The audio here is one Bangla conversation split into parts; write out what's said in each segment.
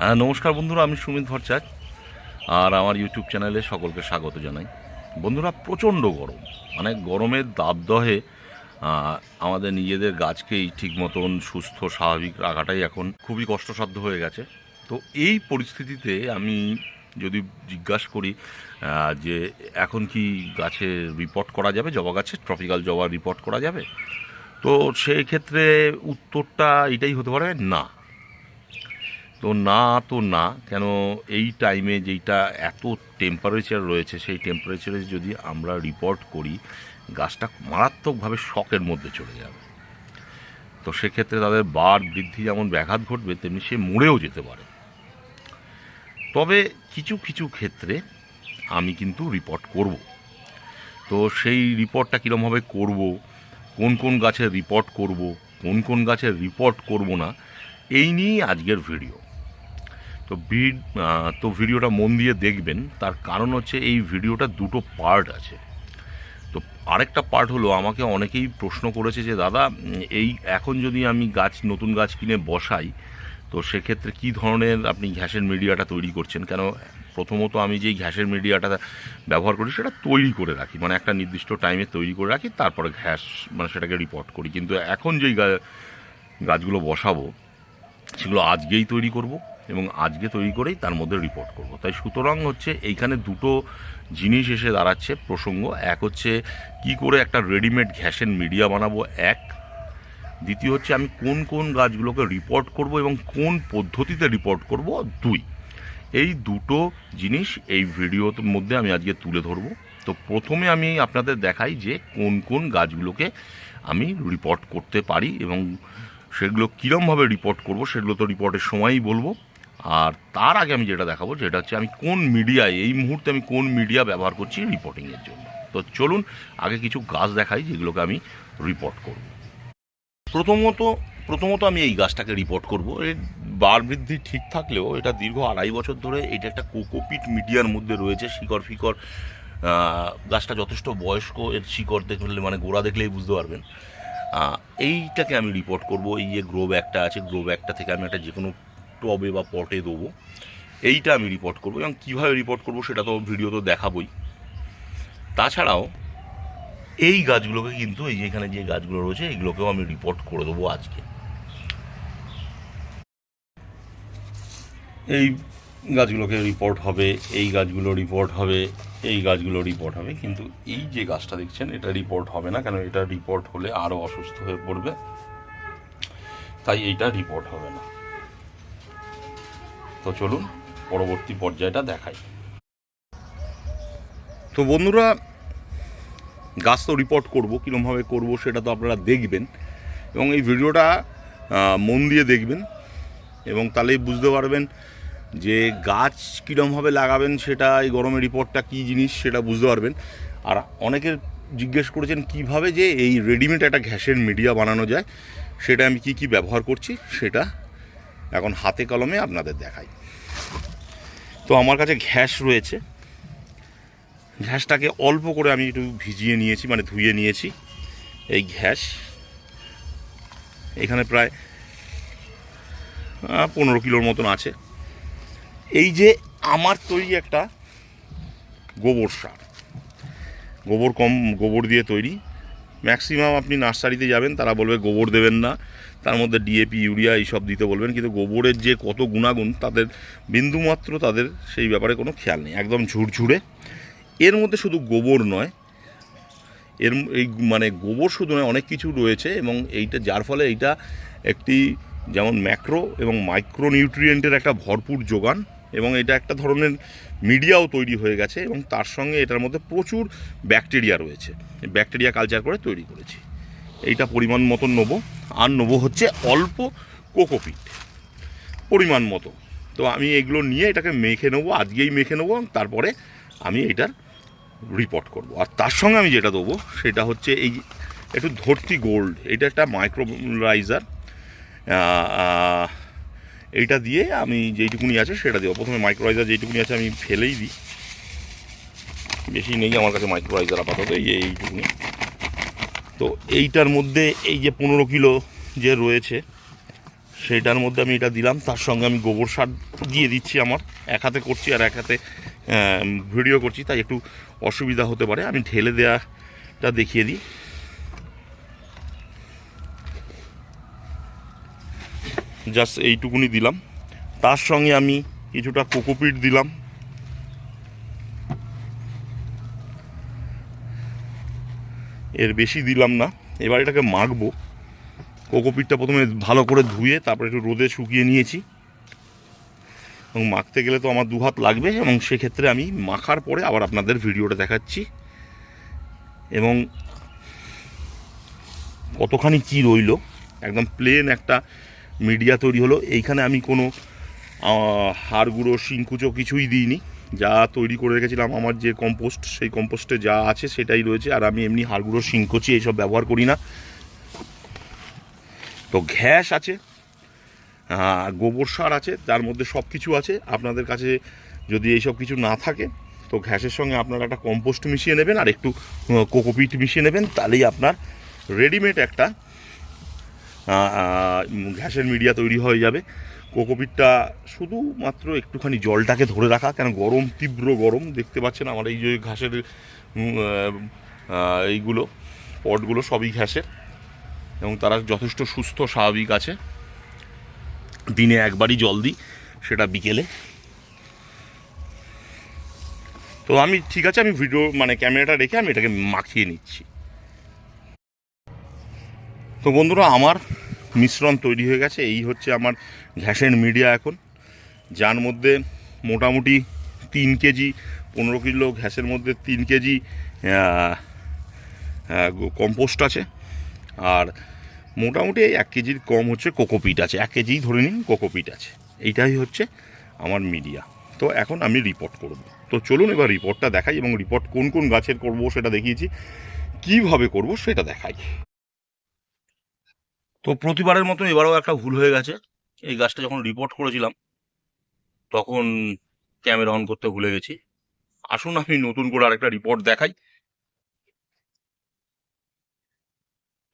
হ্যাঁ নমস্কার বন্ধুরা, আমি সুমিত ভট্টাচার্য আর আমার ইউটিউব চ্যানেলে সকলকে স্বাগত জানাই। বন্ধুরা, প্রচণ্ড গরম মানে গরমের দাবদহে আমাদের নিজেদের গাছকেই ঠিক মতন সুস্থ, স্বাভাবিক রাখাটাই এখন খুবই কষ্টসাধ্য হয়ে গেছে। তো এই পরিস্থিতিতে আমি যদি জিজ্ঞাসা করি যে এখন কি গাছে রিপোর্ট করা যাবে? জবা গাছে ট্রপিক্যাল জবা রিপোর্ট করা যাবে? তো সেই ক্ষেত্রে উত্তরটা এটাই হতে পারে, না। তো না তো না। কেন এই টাইমে যেইটা এত টেম্পারেচার রয়েছে, সেই টেম্পারেচারে যদি আমরা রিপোর্ট করি, গাছটা মারাত্মকভাবে শকের মধ্যে চলে যাবে। তো সেক্ষেত্রে তাদের বার বৃদ্ধি যেমন ব্যাঘাত ঘটবে, তেমনি সে মরেও যেতে পারে। তবে কিছু কিছু ক্ষেত্রে আমি কিন্তু রিপোর্ট করব। তো সেই রিপোর্টটা কীরমভাবে করব, কোন কোন গাছের রিপোর্ট করব, কোন কোন গাছের রিপোর্ট করব না, এই নিয়েই আজকের ভিডিও তো ভিড তো ভিডিওটা মন দিয়ে দেখবেন। তার কারণ হচ্ছে এই ভিডিওটা দুটো পার্ট আছে। তো আরেকটা পার্ট হলো, আমাকে অনেকেই প্রশ্ন করেছে যে, দাদা, এই এখন যদি আমি গাছ, নতুন গাছ কিনে বসাই, তো সেক্ষেত্রে কী ধরনের আপনি ঘ্যাসের মিডিয়াটা তৈরি করছেন? কেন, প্রথমত আমি যেই ঘ্যাসের মিডিয়াটা ব্যবহার করি, সেটা তৈরি করে রাখি। মানে একটা নির্দিষ্ট টাইমে তৈরি করে রাখি, তারপরে ঘ্যাস মানে সেটাকে রিপোর্ট করি। কিন্তু এখন যেই গাছগুলো বসাবো, সেগুলো আজকেই তৈরি করব। এবং আজকে তৈরি করেই তার মধ্যে রিপোর্ট করব। তাই সুতরাং হচ্ছে এইখানে দুটো জিনিস এসে দাঁড়াচ্ছে, প্রসঙ্গ। এক হচ্ছে কি করে একটা রেডিমেড ঘ্যাসের মিডিয়া বানাবো, এক। দ্বিতীয় হচ্ছে আমি কোন কোন গাছগুলোকে রিপোর্ট করব এবং কোন পদ্ধতিতে রিপোর্ট করব, দুই। এই দুটো জিনিস এই ভিডিওর মধ্যে আমি আজকে তুলে ধরবো। তো প্রথমে আমি আপনাদের দেখাই যে কোন কোন গাছগুলোকে আমি রিপোর্ট করতে পারি এবং সেগুলো কীরমভাবে রিপোর্ট করব, সেগুলো তো রিপোর্টের সময়ই বলব। আর তার আগে আমি যেটা দেখাবো যেটা হচ্ছে আমি কোন মিডিয়ায়, এই মুহূর্তে আমি কোন মিডিয়া ব্যবহার করছি রিপোর্টিংয়ের জন্য। তো চলুন, আগে কিছু গাছ দেখাই, যেগুলোকে আমি রিপোর্ট করব। প্রথমত প্রথমত আমি এই গাছটাকে রিপোর্ট করব। এর বার বৃদ্ধি ঠিক থাকলেও এটা দীর্ঘ আড়াই বছর ধরে এটা একটা কোকোপিট মিডিয়ার মধ্যে রয়েছে, শিকড় ফিকর গাছটা যথেষ্ট বয়স্ক, এর শিকড় দেখলে মানে গোড়া দেখলেই বুঝতে পারবেন। এইটাকে আমি রিপোর্ট করব। এই যে গ্রো ব্যাগটা আছে গ্রো ব্যাগটা থেকে আমি একটা যে কোনো টবে বা পটে দেবো। এইটা আমি রিপোর্ট করব এবং কীভাবে রিপোর্ট করব সেটা তো ভিডিও তো দেখাবই। তাছাড়াও, এই গাছগুলোকে কিন্তু এই যে এখানে যে গাছগুলো রয়েছে এইগুলোকেও আমি রিপোর্ট করে দেবো আজকে। এই গাছগুলোকে রিপোর্ট হবে, এই গাছগুলো রিপোর্ট হবে, এই গাছগুলো রিপোর্ট হবে। কিন্তু এই যে গাছটা দেখছেন, এটা রিপোর্ট হবে না, কেন এটা রিপোর্ট হলে আরও অসুস্থ হয়ে পড়বে। তাই এইটা রিপোর্ট হবে না। তো চলুন পরবর্তী পর্যায়টা দেখাই। তো বন্ধুরা, গাছ তো রিপোর্ট করব কীরমভাবে করব সেটা তো আপনারা দেখবেন। এবং এই ভিডিওটা মন দিয়ে দেখবেন। এবং তাহলেই বুঝতে পারবেন যে গাছ কীরমভাবে লাগাবেন সেটা, এই গরমের রিপোর্টটা কী জিনিস সেটা বুঝতে পারবেন। আর অনেকের জিজ্ঞেস করেছেন কীভাবে যে এই রেডিমেড একটা ঘ্যাসের মিডিয়া বানানো যায়, সেটা আমি কি কি ব্যবহার করছি, সেটা এখন হাতে কলমে আপনাদের দেখাই। তো আমার কাছে ঘ্যাস রয়েছে। ঘ্যাসটাকে অল্প করে আমি একটু ভিজিয়ে নিয়েছি মানে ধুয়ে নিয়েছি। এই ঘ্যাস এখানে প্রায় পনেরো কিলোর মতন আছে। এই যে আমার তৈরি একটা গোবর সার। গোবর কম, গোবর দিয়ে তৈরি। ম্যাক্সিমাম আপনি নার্সারিতে যাবেন, তারা বলবে গোবর দেবেন না। তার মধ্যে ডিএপি ইউরিয়া এইসব দিতে বলবেন, কিন্তু গোবরের যে কত গুণাগুণ, তাদের বিন্দুমাত্র তাদের সেই ব্যাপারে কোনো খেয়াল নেই, একদম ঝুরঝুরে। এর মধ্যে শুধু গোবর নয়, এর এই মানে গোবর শুধু নয়, অনেক কিছু রয়েছে এবং এইটা, যার ফলে এইটা একটি যেমন ম্যাক্রো এবং মাইক্রো নিউট্রিয়েন্টের একটা ভরপুর যোগান এবং এটা একটা ধরনের মিডিয়াও তৈরি হয়ে গেছে এবং তার সঙ্গে এটার মধ্যে প্রচুর ব্যাকটেরিয়া রয়েছে। ব্যাকটেরিয়া কালচার করে তৈরি করেছি। এইটা পরিমাণ মতো নেব। আর নেব হচ্ছে অল্প কোকোপিট, পরিমাণ মতো। তো আমি এগুলো নিয়ে এটাকে মেখে নেব, আজকেই মেখে নেব তারপরে আমি এটার রিপোর্ট করব। আর তার সঙ্গে আমি যেটা দেবো, সেটা হচ্ছে এই একটু ধরতি গোল্ড এটা একটা মাইক্রোরাইজার এইটা দিয়ে আমি যেইটুকুনি আছে সেটা দেবো। প্রথমে মাইক্রোরাইজার যেইটুকুনি আছে আমি ফেলেই দিই। বেশি নেই আমার কাছে মাইক্রোরাইজার আপাতত, এই এইটুকুনি। তো এইটার মধ্যে এই যে পনেরো কিলো যে রয়েছে, সেইটার মধ্যে আমি এটা দিলাম। তার সঙ্গে আমি গোবর সার দিয়ে দিচ্ছি আমার। এক হাতে করছি আর এক হাতে ভিডিও করছি, তাই একটু অসুবিধা হতে পারে। আমি ঢেলে দেওয়াটা দেখিয়ে দিই। জাস্ট এইটুকুনি দিলাম। তার সঙ্গে আমি কিছুটা কোকোপিট দিলাম। এর বেশি দিলাম না। এবার এটাকে মাখবো। কোকোপিটটা প্রথমে ভালো করে ধুয়ে তারপরে একটু রোদে শুকিয়ে নিয়েছি। এবং মাখতে গেলে তো আমার দু হাত লাগবে এবং সেক্ষেত্রে আমি মাখার পরে আবার আপনাদের ভিডিওটা দেখাচ্ছি। এবং কতখানি কি রইল, একদম প্লেন একটা মিডিয়া তৈরি হলো। এইখানে আমি কোনো হাড় গুঁড়ো, শিংকুচো কিছুই দিইনি। যা তৈরি করে রেখেছিলাম, আমার যে কম্পোস্ট সেই কম্পোস্টে যা আছে সেটাই রয়েছে। আর আমি এমনি হাড় গুঁড়ো এইসব ব্যবহার করি না। তো ঘ্যাস আছে গোবর সার আছে তার মধ্যে সব কিছু আছে। আপনাদের কাছে যদি এইসব কিছু না থাকে, তো ঘ্যাসের সঙ্গে আপনারা একটা কম্পোস্ট মিশিয়ে নেবেন আর একটু কোকোপিট মিশিয়ে নেবেন, তাহলেই আপনার রেডিমেড একটা ঘ্যাসের মিডিয়া তৈরি হয়ে যাবে। কোকোপিটটা শুধুমাত্র একটুখানি জলটাকে ধরে রাখা, কেন গরম, তীব্র গরম, দেখতে পাচ্ছেন আমার এই যে ঘাসের এইগুলো, পটগুলো সবই ঘ্যাসের এবং তারা যথেষ্ট সুস্থ, স্বাভাবিক আছে। দিনে একবারই জল দিই, সেটা বিকেলে। তো আমি, ঠিক আছে, আমি ভিডিও মানে ক্যামেরাটা রেখে আমি এটাকে মাখিয়ে নিচ্ছি। তো বন্ধুরা, আমার মিশ্রণ তৈরি হয়ে গেছে। এই হচ্ছে আমার ঘ্যাসের মিডিয়া এখন। যার মধ্যে মোটামুটি তিন কেজি, পনেরো কিলো ঘ্যাসের মধ্যে তিন কেজি কম্পোস্ট আছে। আর মোটামুটি এই এক কেজির কম হচ্ছে কোকোপিট আছে। এক কেজিই ধরে নিন কোকোপিট আছে। এইটাই হচ্ছে আমার মিডিয়া। তো এখন আমি রিপোর্ট করব। তো চলুন এবার রিপোর্টটা দেখাই এবং রিপোর্ট কোন কোন গাছের করব সেটা দেখিয়েছি। কীভাবে করব সেটা দেখাই। তো প্রতিবারের মতো এবারেও একটা ভুল হয়ে গেছে। এই গাছটা যখন রিপোর্ট করেছিলাম, তখন ক্যামেরা অন করতে ভুলে গেছি। আসুন, আমি নতুন করে আরেকটা রিপোর্ট দেখাই।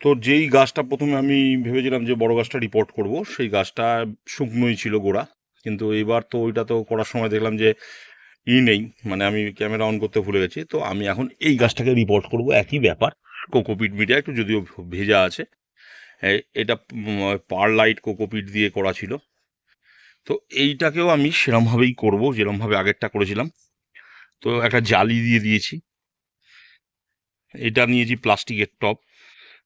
তো যেই গাছটা প্রথমে আমি ভেবেছিলাম যে বড় গাছটা রিপোর্ট করব, সেই গাছটা শুকনোই ছিল গোড়া। কিন্তু এবার তো ওইটা তো করার সময় দেখলাম যে ই নেই মানে আমি ক্যামেরা অন করতে ভুলে গেছি। তো আমি এখন এই গাছটাকে রিপোর্ট করব। একই ব্যাপার, কোকোপিট মিডিয়া একটু যদিও ভেজা আছে। এটা পার লাইট কোকোপিট দিয়ে করা ছিল। তো এইটাকেও আমি সেরমভাবেই করব, যেরমভাবে আগেরটা করেছিলাম। তো একটা জালি দিয়ে দিয়েছি। এটা নিয়েছি প্লাস্টিকের টপ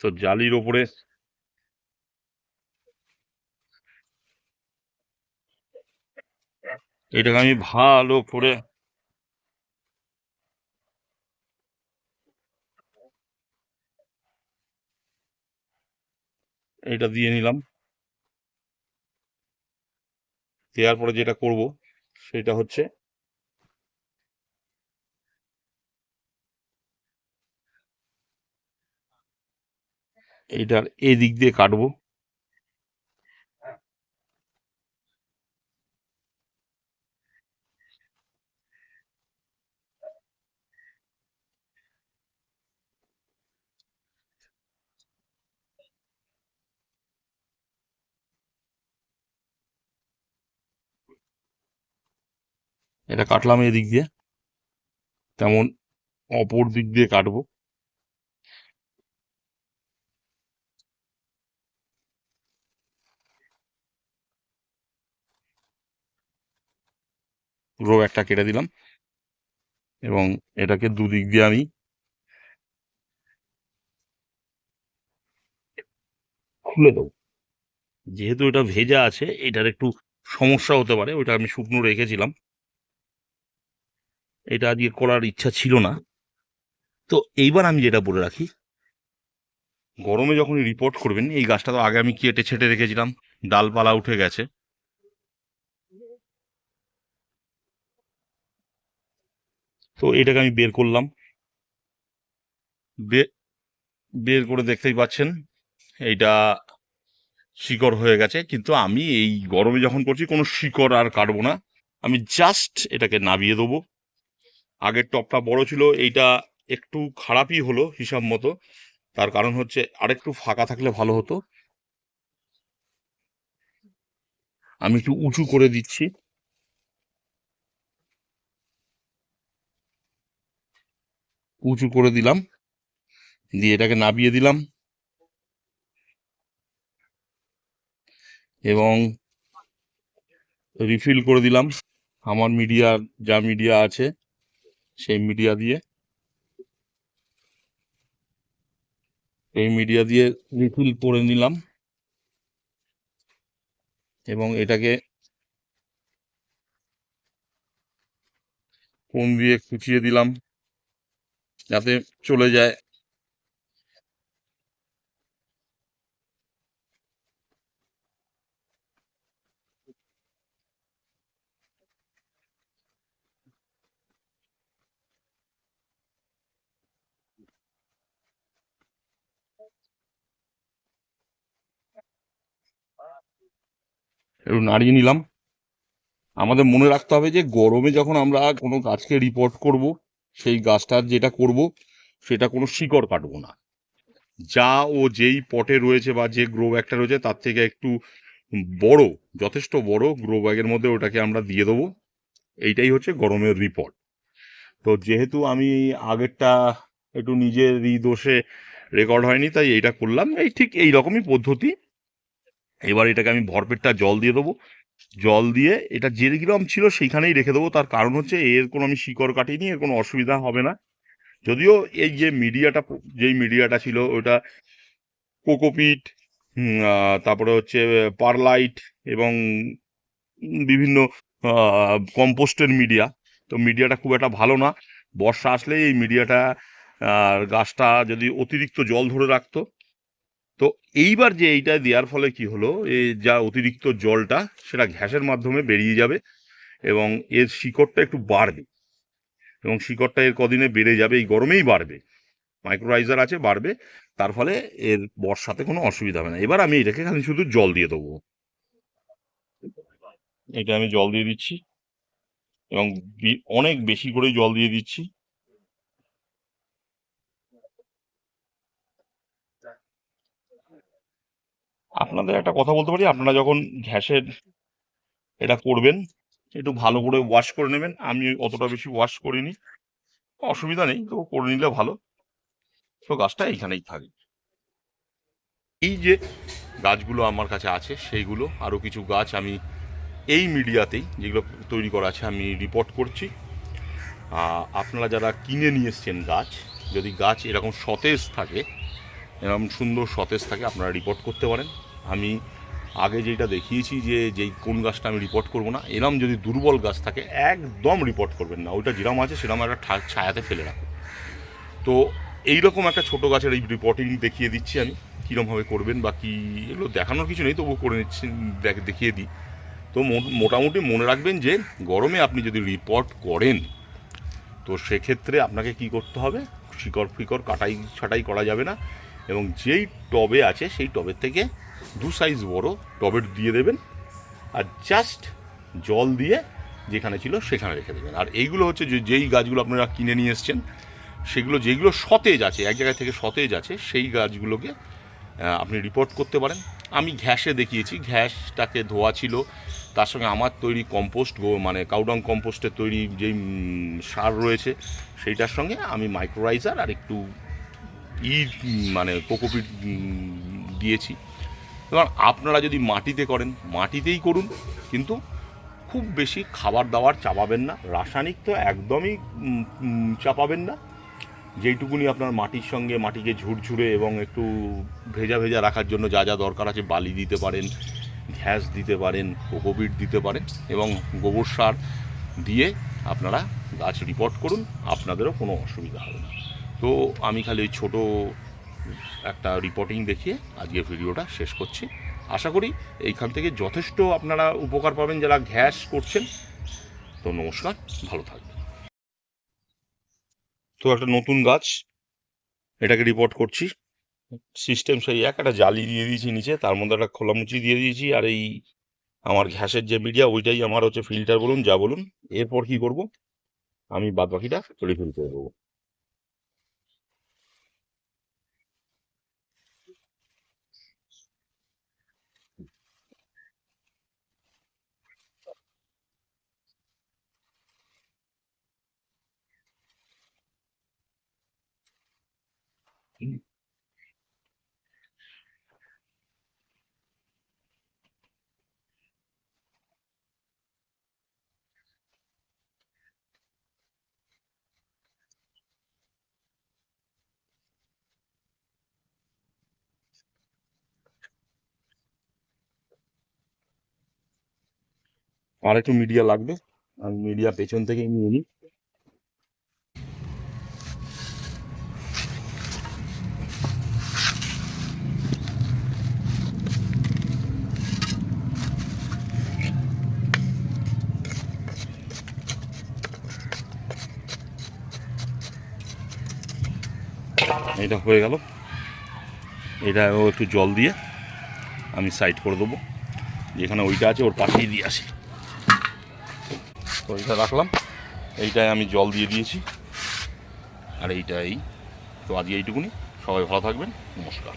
তো জালির ওপরে এটাকে আমি ভালো করে এটা দিয়ে নিলাম। দেওয়ার পরে যেটা করব সেটা হচ্ছে এইটার এদিক দিয়ে কাটবো। এটা কাটলাম এদিক দিয়ে। তেমন অপর দিক দিয়ে কাটবো। পুরো একটা কেটে দিলাম এবং এটাকে দুদিক দিয়ে আমি খুলে দেবো। যেহেতু এটা ভেজা আছে, এটার একটু সমস্যা হতে পারে ওইটা আমি শুকনো রেখেছিলাম। এটা আজকে করার ইচ্ছা ছিল না। তো এইবার আমি যেটা বলে রাখি, গরমে যখন রিপোর্ট করবেন, এই গাছটা তো আগে আমি কেটে ছেটে রেখেছিলাম, ডালপালা উঠে গেছে। তো এটাকে আমি বের করলাম। বের করে দেখতেই পাচ্ছেন, এইটা শিকড় হয়ে গেছে। কিন্তু আমি এই গরমে যখন করছি কোনো শিকড় আর কাটবো না। আমি জাস্ট এটাকে নাবিয়ে দেবো। আগের টপটা বড় ছিল, এইটা একটু খারাপই হলো হিসাব মতো। তার কারণ হচ্ছে আরেকটু ফাঁকা থাকলে ভালো হতো। আমি একটু উঁচু করে দিচ্ছি। উঁচু করে দিলাম। দিয়ে এটাকে নাবিয়ে দিলাম। এবং রিফিল করে দিলাম। আমার মিডিয়ার যা মিডিয়া আছে। সেই মিডিয়া দিয়ে। এই মিডিয়া দিয়ে রিফিল করে নিলাম। এবং এটাকে কোন দিয়ে খুঁচিয়ে দিলাম। যাতে চলে যায়। একটু নাড়িয়ে নিলাম। আমাদের মনে রাখতে হবে যে, গরমে যখন আমরা কোনো গাছকে রিপোর্ট করব, সেই গাছটার যেটা করব, সেটা কোনো শিকড় কাটবো না। যা ও যেই পটে রয়েছে বা যে গ্রো ব্যাগটা রয়েছে, তার থেকে একটু বড়, যথেষ্ট বড় গ্রো ব্যাগের মধ্যে ওটাকে আমরা দিয়ে দেবো। এইটাই হচ্ছে গরমের রিপোর্ট তো যেহেতু আমি আগেরটা একটু নিজেরই দোষে রেকর্ড হয়নি, তাই এইটা করলাম। এই ঠিক এই রকমই পদ্ধতি। এবার এটাকে আমি ভরপেটটা জল দিয়ে দেবো। জল দিয়ে এটা যে কীরকম ছিল সেইখানেই রেখে দেবো। তার কারণ হচ্ছে এর কোনো আমি শিকড় কাটিনি, এর কোনো অসুবিধা হবে না। যদিও এই যে মিডিয়াটা, যেই মিডিয়াটা ছিল ওটা কোকোপিট তারপরে হচ্ছে পারলাইট এবং বিভিন্ন কম্পোস্টের মিডিয়া। তো মিডিয়াটা খুব একটা ভালো না। বর্ষা আসলে এই মিডিয়াটা গাছটা যদি অতিরিক্ত জল ধরে রাখতো তো এইবার যে এইটা দেওয়ার ফলে কি হলো, এই যা অতিরিক্ত জলটা, সেটা ঘ্যাসের মাধ্যমে বেরিয়ে যাবে এবং এর শিকড়টা একটু বাড়বে। এবং শিকড়টা এর কদিনে বেড়ে যাবে, এই গরমেই বাড়বে। মাইক্রোরাইজার আছে, বাড়বে। তার ফলে এর বর্ষাতে কোনো অসুবিধা হবে না। এবার আমি এটাকে খালি শুধু জল দিয়ে দেবো। এটা আমি জল দিয়ে দিচ্ছি এবং অনেক বেশি করে জল দিয়ে দিচ্ছি। আপনাদের একটা কথা বলতে পারি? আপনারা যখন ঘ্যাসের এটা করবেন, একটু ভালো করে ওয়াশ করে নেবেন। আমি অতটা বেশি ওয়াশ করিনি। অসুবিধা নেই, তো করে নিলে ভালো। তো গাছটা এইখানেই থাকে এই যে গাছগুলো আমার কাছে আছে, সেইগুলো আরও কিছু গাছ আমি এই মিডিয়াতেই যেগুলো তৈরি করা আছে, আমি রিপোর্ট করছি। আপনারা যারা কিনে নিয়ে এসছেন গাছ, যদি গাছ এরকম সতেজ থাকে, এরকম সুন্দর সতেজ থাকে, আপনারা রিপোর্ট করতে পারেন। আমি আগে যেটা দেখিয়েছি যে যেই কোন গাছটা আমি রিপোর্ট করব না, এরম যদি দুর্বল গাছ থাকে, একদম রিপোর্ট করবেন না। ওইটা যেরম আছে সেরকম একটা ছায়াতে ফেলে রাখুন। তো এইরকম একটা ছোট গাছের এই রিপোর্টিং দেখিয়ে দিচ্ছি আমি কীরমভাবে করবেন বা কী, এগুলো দেখানোর কিছু নেই তবুও করে নিচ্ছি, দেখ- দেখিয়ে দিই। তো মোটামুটি মনে রাখবেন যে গরমে আপনি যদি রিপোর্ট করেন, তো সেক্ষেত্রে আপনাকে কি করতে হবে? শিকড় ফিকড় কাটাই ছাটাই করা যাবে না। এবং যেই টবে আছে, সেই টবের থেকে দু সাইজ বড় টবের দিয়ে দেবেন আর জাস্ট জল দিয়ে যেখানে ছিল সেখানে রেখে দেবেন। আর এইগুলো হচ্ছে যে যেই গাছগুলো আপনারা কিনে নিয়ে এসছেন, সেগুলো যেগুলো সতেজ আছে, এক জায়গা থেকে সতেজ আছে, সেই গাছগুলোকে আপনি রিপোর্ট করতে পারেন। আমি ঘ্যাসে দেখিয়েছি, ঘ্যাসটাকে ধোয়া ছিল, তার সঙ্গে আমার তৈরি কম্পোস্ট মানে কাউডং কম্পোস্টের তৈরি যেই সার রয়েছে, সেইটার সঙ্গে আমি মাইক্রোরাইজার আর একটু ই মানে কোকোপিট দিয়েছি। এবার আপনারা যদি মাটিতে করেন, মাটিতেই করুন, কিন্তু খুব বেশি খাবার দাবার চাপাবেন না, রাসায়নিক তো একদমই চাপাবেন না। যেইটুকুনি আপনার মাটির সঙ্গে, মাটিকে ঝুরঝুরে এবং একটু ভেজা ভেজা রাখার জন্য যা যা দরকার আছে, বালি দিতে পারেন ঘ্যাস দিতে পারেন, কোকোপিট দিতে পারেন এবং গোবর সার দিয়ে আপনারা গাছ রিপোর্ট করুন, আপনাদেরও কোনো অসুবিধা হবে না। তো আমি খালি ছোটো একটা রিপোর্টিং দেখিয়ে আজকে ভিডিওটা শেষ করছি। আশা করি এইখান থেকে যথেষ্ট আপনারা উপকার পাবেন যারা ঘ্যাস করছেন। তো নমস্কার, ভালো থাকবেন। তো একটা নতুন গাছ, এটাকে রিপোর্ট করছি। সিস্টেম সেই এক, একটা জালি দিয়ে দিয়েছি নিচে, তার মধ্যে একটা খোলামুচি দিয়ে দিয়েছি, আর এই আমার ঘ্যাসের যে মিডিয়া ওইটাই আমার হচ্ছে ফিল্টার বলুন, যা বলুন। এরপর কি করব? আমি বাদ বাকিটা রিফিল করে দেবো। আর একটু মিডিয়া লাগবে। আমি মিডিয়া পেছন থেকে নিয়ে নিই। এটা হয়ে গেল। এটা একটু জল দিয়ে আমি সাইড করে দেবো। যেখানে ওইটা আছে, ওর পাশেই দিয়ে আসি। তো এইটা রাখলাম। এইটাই আমি জল দিয়ে দিয়েছি। আর এইটাই। এই তো আজকে এইটুকুনি। সবাই ভালো থাকবেন। নমস্কার।